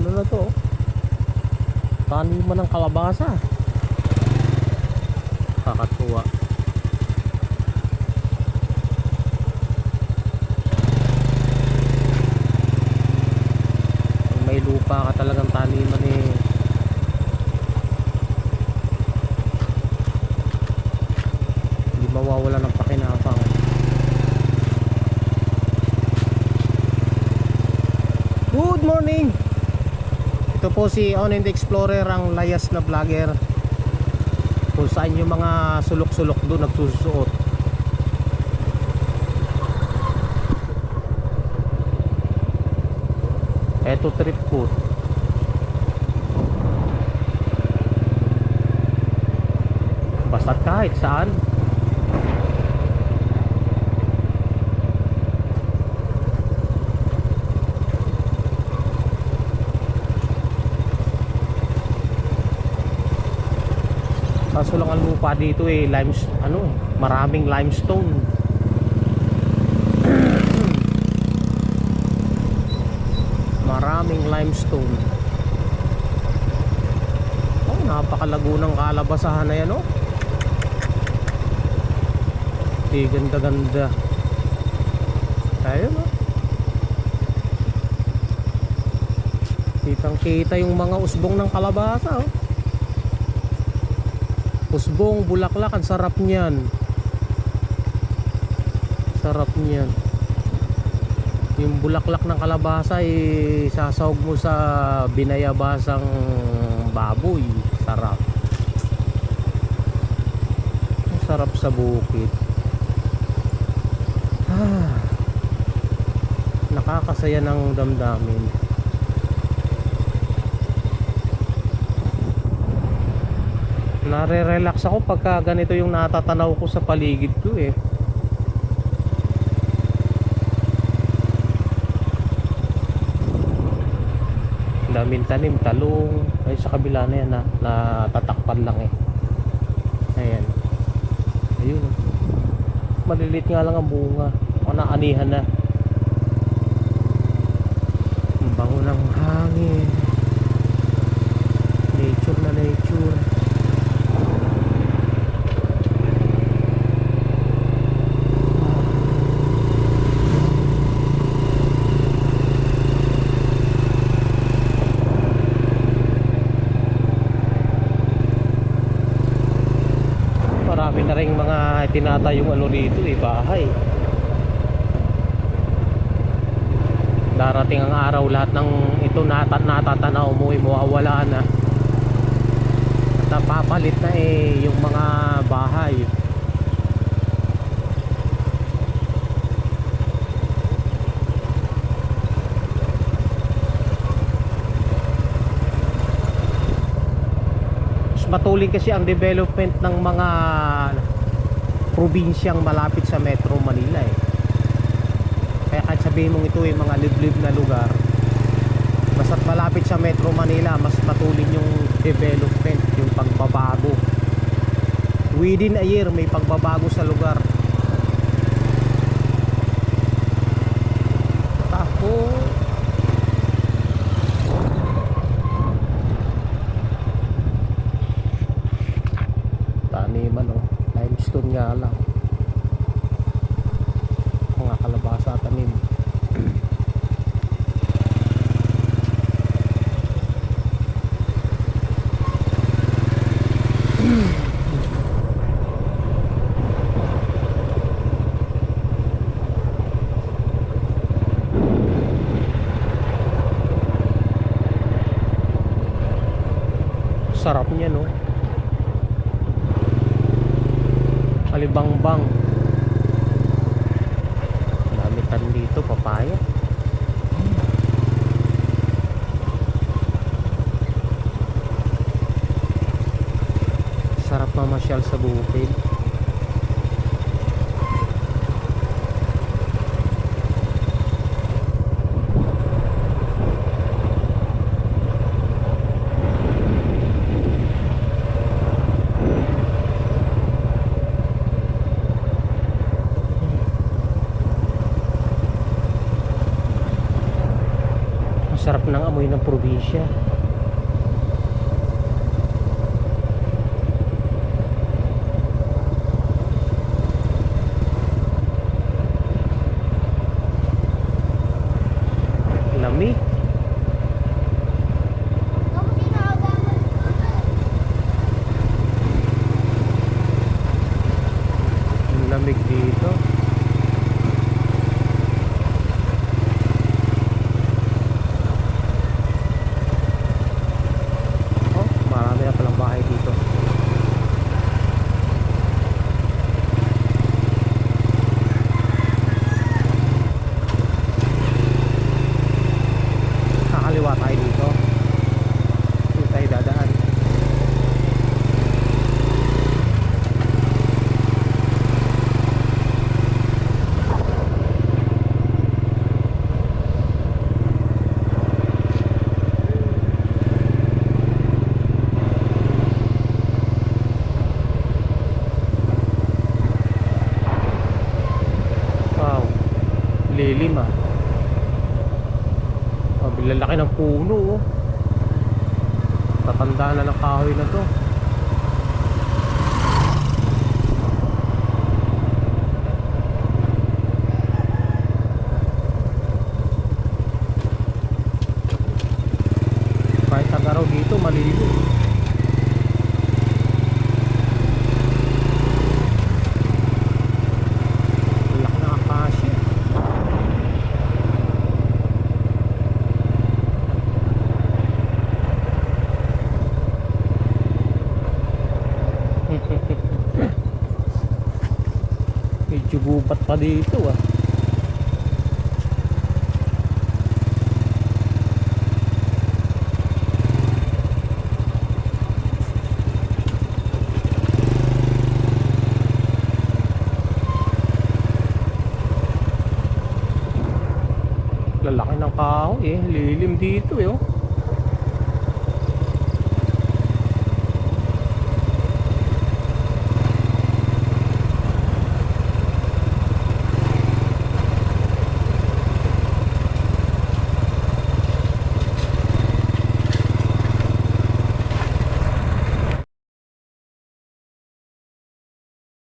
ano na to. oh. Taniman ng kalabasa. Kakatuwa. May lupa ka talagang taniman eh. Hindi mawawala ng Ito po si On and Explorer ang layas na vlogger. Kung saan yung mga sulok-sulok doon nagsusuot. Eto trip ko Basta't kahit saan Kaso lang ang lupa dito eh, limes, ano maraming limestone. maraming limestone. Oh, napakalago ng kalabasahan na yan oh. Di ganda-ganda. Ayun oh. Kitang kita yung mga usbong ng kalabasa oh. Usbong, bulaklak, ang sarap niyan. Sarap niyan. Yung bulaklak ng kalabasa eh, sasawag mo sa binayabasang baboy. Sarap. Sarap sa bukid. Ah, nakakasaya ng damdamin. Nare-relax ako pagka ganito yung natatanaw ko sa paligid ko eh. Daming tanim, talong. Ay sa kabila na yan na, natatakpan lang eh. Ayan. Ayun. Malilit nga lang ang bunga. O naanihan na. Ang bango ng hangin. Mga tinatayong ano dito eh, bahay. Darating ang araw lahat ng ito nata natatanaw mo ay mawawala na. At napapalit na eh yung mga bahay. Matuloy kasi ang development ng mga probinsyang malapit sa Metro Manila eh. Kaya kahit sabihin mong ito ay mga liblib na lugar, basta't malapit sa Metro Manila, mas patuloy yung development, yung pagbabago. Within a year, may pagbabago sa lugar. Sarap niya no. Alibangbang. Dami tan dito, papaya. Sarap mamasyal sa bukid. sarap ng amoy ng probinsya. Lilim ah. Sabi lalaki ng puno oh. Tatanda na ng kahoy na to. Kahit ang araw dito malilim. Ang laki ng akasya. Medyo gubat pa dito ah. Lalaki ng kahoy eh. Lilim dito eh oh.